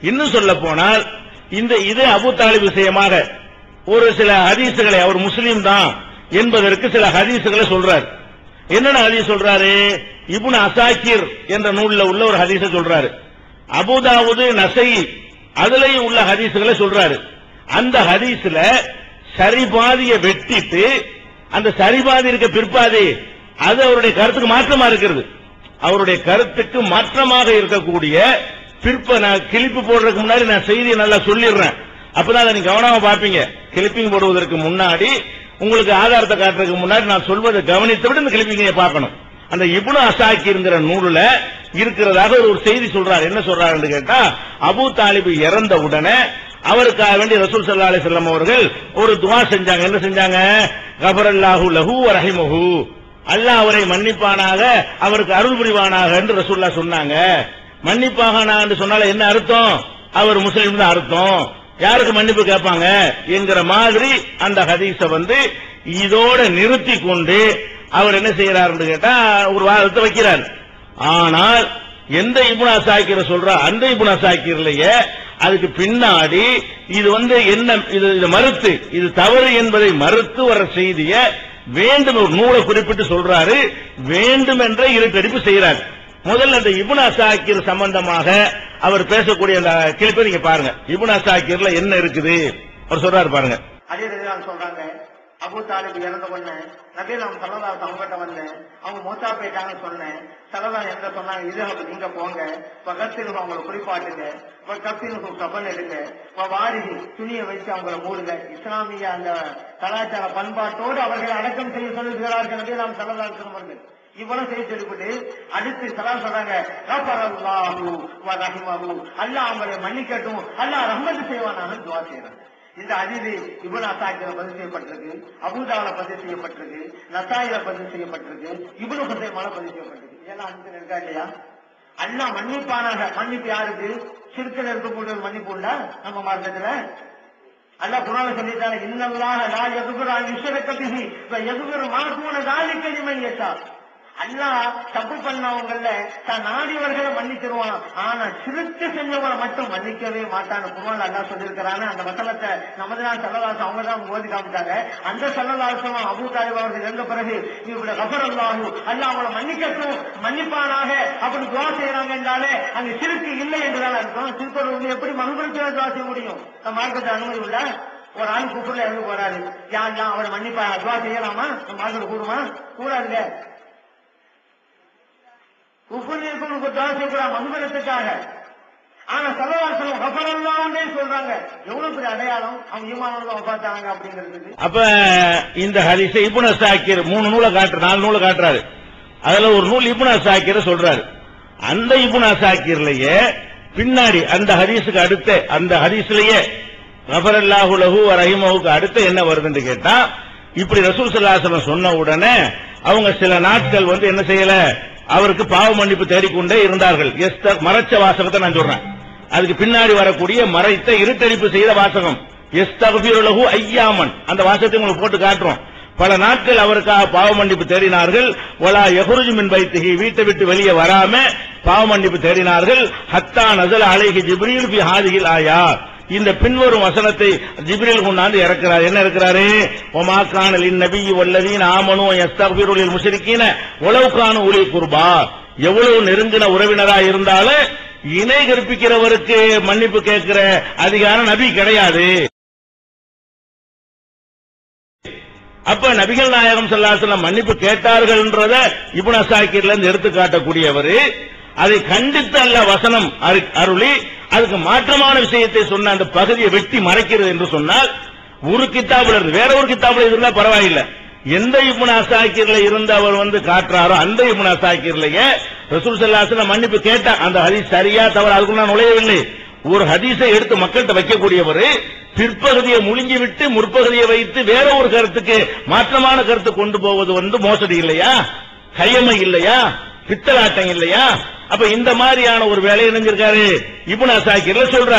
இன்னும் சொல்ல போனால் இந்த இது அபு தாலிப் விஷயமாக ஒரு சில ஹதீசுகளை அவர் முஸ்லீம் தான் என்பதற்கு சில ஹதீசுகளை சொல்றார். என்னென்ன ஹதீஸ் சொல்றாரு? இபுன் அசாக்கிர் என்ற நூல்ல உள்ள ஒரு ஹதீச சொல்றாரு. அபுதாவுது நசை அதுலயும் உள்ள ஹதீசுகளை சொல்றாரு. அந்த ஹதீஸ்ல சரிபாதிய வெட்டிட்டு அந்த சரிபாதி இருக்க பிற்பாதி அது அவருடைய கருத்துக்கு மாற்றமா இருக்கிறது. அவருடைய கருத்துக்கு மாற்றமாக இருக்கக்கூடிய பிற்ப நான் கிளிப்பு போடுறதுக்கு முன்னாடி நான் செய்தியை நல்லா சொல்லிடுறேன். அப்பதான் அதை நீங்க கவனமா பாப்பீங்க கிளிப்பிங் போடுவதற்கு முன்னாடி உங்களுக்கு ஆதாரத்தை காட்டுறதுக்கு முன்னாடி நான் சொல்வதை கவனித்து விட இந்த கிளிப்பிங்க பார்க்கணும். அந்த இப்னு அசாக்கிங்கிற நூலுல இருக்கிறதாக ஒரு ஒரு செய்தி சொல்றாரு. என்ன சொல்றாருன்னு கேட்டா அபு தாலிபு இறந்த உடனே அவருக்காக வேண்டி ரசூல் சல்லா அலி செல்லம் அவர்கள் ஒரு துவா செஞ்சாங்க. என்ன செஞ்சாங்க? கபரல்லாஹு லஹு ரஹிமஹு. அல்லாஹ் அவரை மன்னிப்பானாக அவருக்கு அருள் புரிவானாக என்று ரசூல்லா சொன்னாங்க. மன்னிப்பாகனா என்று சொன்னால என்ன அர்த்தம்? அவர் முஸ்லீம் தான் அர்த்தம். யாருக்கு மன்னிப்பு கேட்பாங்க? என்கிற மாதிரி அந்த ஹதீஸ வந்து இதோட நிறுத்தி கொண்டு அவர் என்ன செய்யறாருன்னு கேட்டா ஒரு வாதத்தை வைக்கிறார். ஆனால் எந்த இபுனா சாக்கிர சொல்ற அந்த இபுனா சாக்கிரலையே அதுக்கு பின்னாடி இது வந்து என்ன இது இது மறுத்து இது தவறு என்பதை மறுத்து வர செய்திய வேண்டும் ஒரு நூலை குறிப்பிட்டு சொல்றாரு. வேண்டும் என்ற இருட்டடிப்பு செய்யறாரு முதல்ல அந்த இபுனா சாக்கிர் சம்பந்தமாக அவர் பேசக்கூடிய அந்த கிளிப்பை நீங்க பாருங்க. இபுனா சாக்கிர்ல என்ன இருக்குது? அவர் சொல்றாரு பாருங்க. அதே சொல்றாங்க அபு தாலிப் இறந்த உடனே நபீல் அவங்க சல்லதா அவங்ககிட்ட வந்தேன் அவங்க மூத்தா போயிட்டாங்கன்னு சொன்னேன். சலதா என்ன சொன்னாங்க இது அவங்க நீங்க போங்க. பக்கத்தில் அவங்களை குறிப்பாட்டுங்க. கப்பின் கபல் எடுங்க. வாரி துணியை வச்சு அவங்கள மூடுங்க. இஸ்லாமிய அந்த கலாச்சார பண்பாட்டோடு அவர்களை அடக்கம் செய்ய சொல்லுகிறார்கள் நபீல் அவங்க சலதா அவர்கள். இவ்வளவு செய்ய சொல்லிவிட்டு அடுத்து சலாம் சொல்றாங்க அல்லா அவங்களை மன்னிக்கட்டும். அல்லாஹ் ரஹ்மத் செய்வானான்னு துவா செய்யறாங்க இந்த அதிதி இபுன் அசாக்கில பதிவு செய்யப்பட்டிருக்கு அபுதாவில பதிவு செய்யப்பட்டிருக்கு நசாயில பதிவு செய்யப்பட்டிருக்கு இபுனு ஹுசைமால பதிவு செய்யப்பட்டிருக்கு. இதெல்லாம் அஞ்சு இருக்கா இல்லையா? அல்லா மன்னிப்பானாக. மன்னிப்பு யாருக்கு? சிறுக்கில் இருக்கக்கூடிய மன்னிப்பு உண்டா? நம்ம மார்க்கத்துல? அல்ல குரான சொல்லிட்டாங்க இன்னல்லாஹ நான் யகுரு அன் எதுகுற பிஹி தாலி கடிமை ஏற்றா அல்லா தப்பு பண்ணவங்கள தான் நாடியவர்களை மன்னிச்சிருவான். ஆனா சிறுத்து செஞ்சவங்களை மட்டும் மன்னிக்கவே மாட்டான் குமான் அல்லா சொல்லியிருக்கிறான்னு அந்த வசனத்தை நமது நாள் சல்லவாசம் அவங்க தான் ஓதி காமிச்சாங்க. அந்த சல்லவாசமா அபு தாலிப் அவர்கள் இருந்த பிறகு இவருடைய கபர் அல்லாஹு அல்லா அவங்களை மன்னிக்கட்டும் மன்னிப்பானாக அப்படி துவா செய்யறாங்க என்றாலே அங்க சிறுக்கு இல்லை என்றுதான் அர்த்தம். சிறுத்தோடு எப்படி மறுபடியும் துவா செய்ய முடியும்? மார்க்கத்தை அனுமதி உள்ள ஒரு ஆண் குப்புல இறந்து போறாரு. யார் அவரை மன்னிப்பா? துவா செய்யலாமா? மார்க்கெட் கூடுமா கூடாதுங்க குஃபுர் இருக்கவங்களுக்கு துவா செய்யக்கூடாது மகுபரத்துக்காக ஆனா சலவாசனம் கபரல்லாண்டே சொல்றாங்க. எவ்வளவு பெரிய அடையாளம்? அவங்க ஈமானவங்க பார்த்தாங்க அப்படிங்கிறது அப்ப இந்த ஹதீஸ இபுன சாக்கிர் மூணு நூலை காட்டுற நாலு நூலை காட்டுறாரு. அதுல ஒரு நூல் இப்னு சாக்கிர சொல்றாரு. அந்த இப்னு சாக்கிர்லயே பின்னாடி அந்த ஹரிசுக்கு அடுத்த அந்த ஹரிசுலயே ரஃபரல்லாஹு லஹு ரஹிமஹுக்கு அடுத்து என்ன வருதுன்னு கேட்டா இப்படி ரசூல் ஸல்லல்லாஹு சொன்ன உடனே அவங்க சில நாட்கள் வந்து என்ன செய்யல? அவருக்கு பாவ மன்னிப்பு தேடிக்கொண்டே இருந்தார்கள். மறைச்ச வாசகத்தை நான் சொல்றேன். அதுக்கு பின்னாடி வரக்கூடிய மறைத்த இருட்டடிப்பு செய்த வாசகம். எஸ்தகுபிருலகு ஐயாமன். அந்த வாசகத்தை உங்களுக்கு போட்டு காட்டுறோம். பல நாட்கள் அவருக்காக பாவ மன்னிப்பு தேடினார்கள். ஒலா எகுருஜு மின் வைத்திகி வீட்டை விட்டு வெளியே வராம பாவ மன்னிப்பு தேடினார்கள். ஹத்தா நசல் அலைகி ஜிப்ரீல் பி ஹாதிகில் ஆயா இந்த பின்வரும் வசனத்தை ஜிப்ரீல் கொண்டாந்து இறக்கிறார். என்ன இருக்கிறாரு ஒமா நபி வல்லதீன் ஆமனும் எஸ்தகுபிருலில் முஷரிக்கீன உளவுக்கான உலி குர்பா. எவ்வளவு நெருங்கின உறவினரா இருந்தாலும் இணை கற்பிக்கிறவருக்கு மன்னிப்பு கேட்கிற அதிகாரம் நபி கிடையாது. அப்ப நபிகள் நாயகம் செல்லாசல மன்னிப்பு கேட்டார்கள்ன்றத இப்னு அசாக்கிர்ல இருந்து எடுத்து காட்டக்கூடியவர் அதை கண்டித்து அல்ல வசனம் அரு- அருளி அதுக்கு மாற்றமான விஷயத்தை சொன்ன அந்த பகுதியை வெட்டி மறைக்கிறது என்று சொன்னால் ஒரு கித்தாபுல இருந்து வேற ஒரு கித்தாபுல இருந்தா பரவாயில்லை. எந்த இப்னு அசாக்கியர்ல இருந்து அவர் வந்து காட்டுறாரோ அந்த இப்னு அசாக்கிர்லயே ரசூல் ஸல்லல்லாஹு மன்னிப்பு கேட்டா அந்த ஹதீஸ் சரியா தவறு அதுக்குள்ள நான் நுழையவில்லை. ஒரு ஹதீஸை எடுத்து மக்கள்கிட்ட வைக்கக்கூடியவர் பிற்பகுதியை முழுங்கி விட்டு முற்பகுதியை வைத்து வேற ஒரு கருத்துக்கு மாற்றமான கருத்து கொண்டு போவது வந்து மோசடி இல்லையா? கையமை இல்லையா? பித்தலாட்டம் இல்லையா? அப்ப இந்த மாதிரியான ஒரு வேலையை நினைஞ்சிருக்காரு இப்னு அசாக்கிர்ல சொல்றாரு